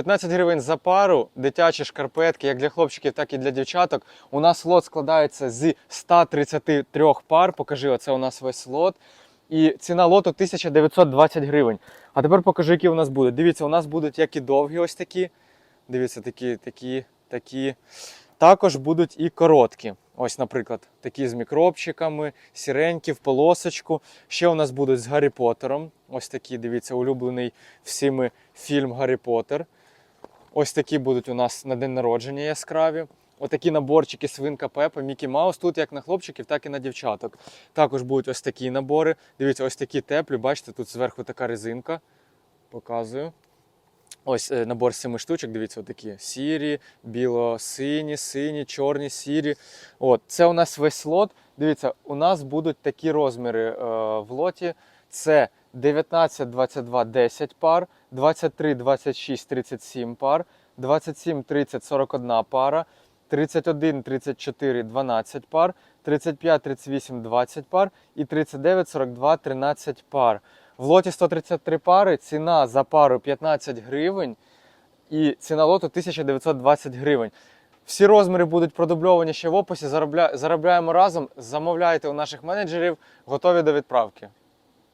15 гривень за пару, дитячі шкарпетки, як для хлопчиків, так і для дівчаток. У нас лот складається з 133 пар. Покажи, оце у нас весь лот. І ціна лоту 1920 гривень. А тепер покажу, які у нас будуть. Дивіться, у нас будуть як і довгі, ось такі. Дивіться, такі, такі, такі. Також будуть і короткі. Ось, наприклад, такі з мікробчиками, сіренькі в полосочку. Ще у нас будуть з Гаррі Поттером. Ось такі, дивіться, улюблений всіми фільм Гаррі Поттер. Ось такі будуть у нас на день народження яскраві. Отакі наборчики свинка Пепа, Мікі Маус. Тут як на хлопчиків, так і на дівчаток. Також будуть ось такі набори. Дивіться, ось такі теплі. Бачите, тут зверху така резинка. Показую. Ось е, набор семи штучок, дивіться, отакі сірі, біло-сині, сині, чорні, сірі. От, це у нас весь лот. Дивіться, у нас будуть такі розміри е, в лоті. Це 19, 22, 10 пар, 23, 26, 37 пар, 27, 30, 41 пара, 31, 34, 12 пар, 35, 38, 20 пар і 39, 42, 13 пар. В лоті 133 пари, ціна за пару 15 гривень і ціна лоту 1920 гривень. Всі розміри будуть продубльовані ще в описі. Заробля... Заробляємо разом. Замовляйте у наших менеджерів, готові до відправки.